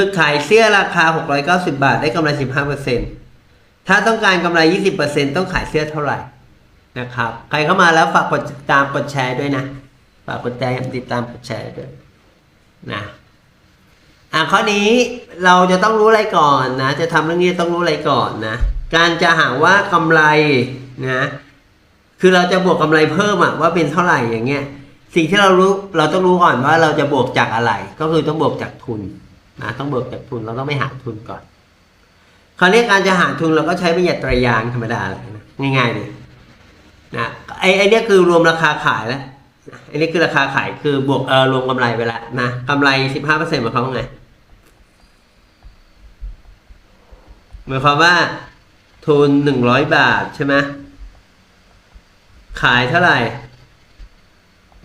ือขายเสื้อราคา 690 บาทได้กำไร 15%ถ้าต้องการกำไร 20%ต้องขายเสื้อเท่าไหร่นะครับ ใครเข้ามาแล้วฝากกดติดตามกดแชร์ด้วยนะ ฝากกดติดตามกดแชร์ด้วยนะอะข้อนี้เราจะต้องรู้อะไรก่อนนะ จะทำเรื่องนี้ต้องรู้อะไรก่อนนะ การจะหาว่ากำไรนะคือเราจะบวกกำไรเพิ่มอะว่าเป็นเท่าไหร่อย่างเงี้ย สิ่งที่เรารู้เราต้องรู้ก่อนว่าเราจะบวกจากอะไร ก็คือต้องบวกจากทุน นะต้องเบวกจากทุนเราต้องไม่หาทุนก่อนคราวนี้การจะหาทุนเราก็ใช้ประหยัดตรายางธรรมดาเลยนะง่ายๆเลยนะไอ้ไอ้เนี่ยคือรวมราคาขายแล้วไอ้นี่คือราคาขายคือบวกเออรวมกำไรไปแล้วนะกำไรสิบห้าเปอร์เซ็นต์หมายความว่าไงหมายความว่า ทุนหนึ่งร้อยบาทใช่ไหมขายเท่าไหร่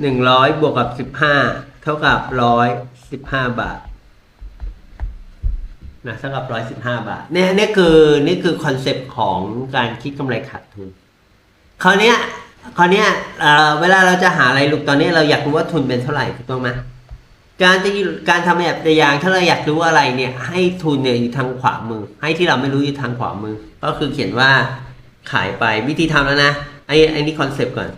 หนึ่งร้อยบวกกับสิบห้าเท่ากับร้อยสิบห้าบาท นะเท่ากับร้อยสิบห้าบาทเนี่ยนี่คือนี่คือคอนเซปต์ของการคิดกำไรขาดทุนคราวเนี้ยคราวเนี้ยเอ่อเวลาเราจะหาอะไรลูกตอนนี้เราอยากรู้ว่าทุนเป็นเท่าไหร่ถูกต้องไหมการจะการทำแบบตัวอย่างถ้าเราอยากรู้อะไรเนี่ย ให้ทุนเนี่ยอยู่ทางขวามือ ให้ที่เราไม่รู้อยู่ทางขวามือ ก็คือเขียนว่าขายไปวิธีทำแล้วนะไอ้ไอ้นี่คอนเซปต์ก่อน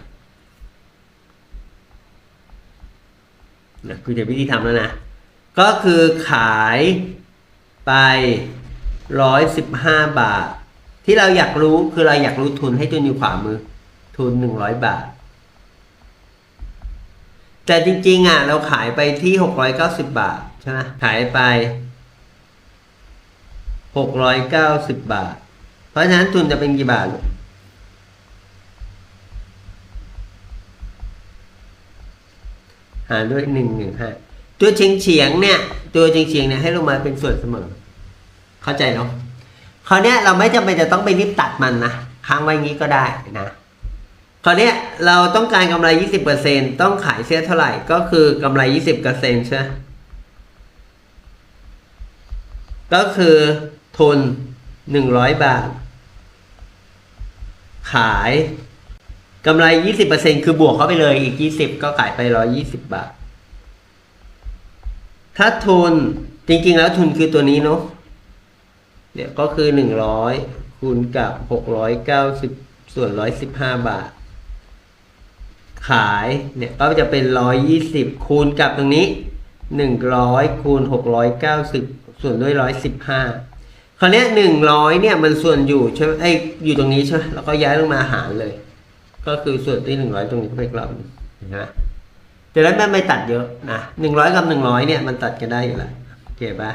นะคือเดี๋ยววิธีทำแล้วนะ ก็คือขาย ไปร้อยสิบห้าบาท ที่เราอยากรู้คือเราอยากรู้ทุนให้ทุนอยู่ขวามือ ทุนหนึ่งร้อยบาท แต่จริงๆอะเราขายไปที่หกร้อยเก้าสิบาทใช่ไหมขายไปหกร้อยเก้าสิบบาท เพราะฉะนั้นทุนจะเป็นกี่บาทลูกหารด้วยหนึ่งหนึ่งห้าตัวเฉียงเฉียงเนี่ย ตัวเฉียงๆเนี่ยให้ลงมาเป็นส่วนเสมอ เข้าใจเนาะคราวเนี้ยเราไม่จำเป็นจะต้องไปรีบตัดมันนะค้างไว้งี้ก็ได้นะคราวเนี้ยเราต้องการกำไร 20%ต้องขายเสื้อเท่าไหร่ก็คือกำไร 20%ใช่ไหมก็คือทุน 100 บาท ขายกำไร 20%คือบวกเข้าไปเลยอีก 20 ก็ขายไป 120 บาท ถ้าทุนจริงๆแล้วทุนคือตัวนี้เนาะเนี่ยก็คือหนึ่งร้อยคูณกับหกร้อยเก้าสิบส่วนร้อยสิบห้าบาท ขายเนี่ยก็จะเป็นร้อยยี่สิบคูณกับตรงนี้หนึ่งร้อยคูณหกร้อยเก้าสิบส่วนด้วยร้อยสิบห้าคราวนี้หนึ่งร้อยเนี่ยมันส่วนอยู่ใช่ไหมไอ้อยู่ตรงนี้ใช่ไหมแล้วก็ย้ายลงมาหารเลย ก็คือส่วนที่หนึ่งร้อยตรงนี้ก็ไปกลับเห็ นไหมแต่แล้วมันไม่ตัดเยอะนะหนึ่งร้อยกับหนึ่งร้อยเนี่ยมันตัดกันได้อยู่แล้วโอเคปะ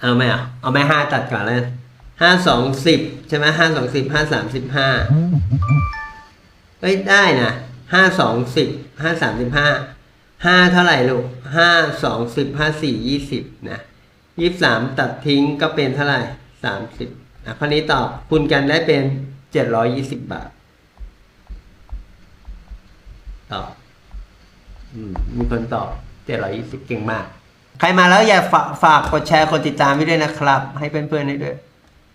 เอาไหมอะเอาไหมห้าตัดก่อนเลยห้าสองสิบใช่ไหมห้าสองสิบห้าสามสิบห้าเอ้ยได้นะห้าสองสิบห้าสามสิบห้าห้าเท่าไหร่ลูกห้าสองสิบห้าสี่ยี่สิบนะยี่สามตัดทิ้งก็เป็นเท่าไหร่สามสิบอะข้อนี้ตอบคูณกันได้เป็นเจ็ดร้อยยี่สิบบาทตอบอืม มีคนตอบเจ็ดร้อยยี่สิบเก่งมาก ใครมาแล้วอย่าฝากฝากกดแชร์กดติดตามไว้ด้วยนะครับ ให้เพื่อนๆได้ด้วย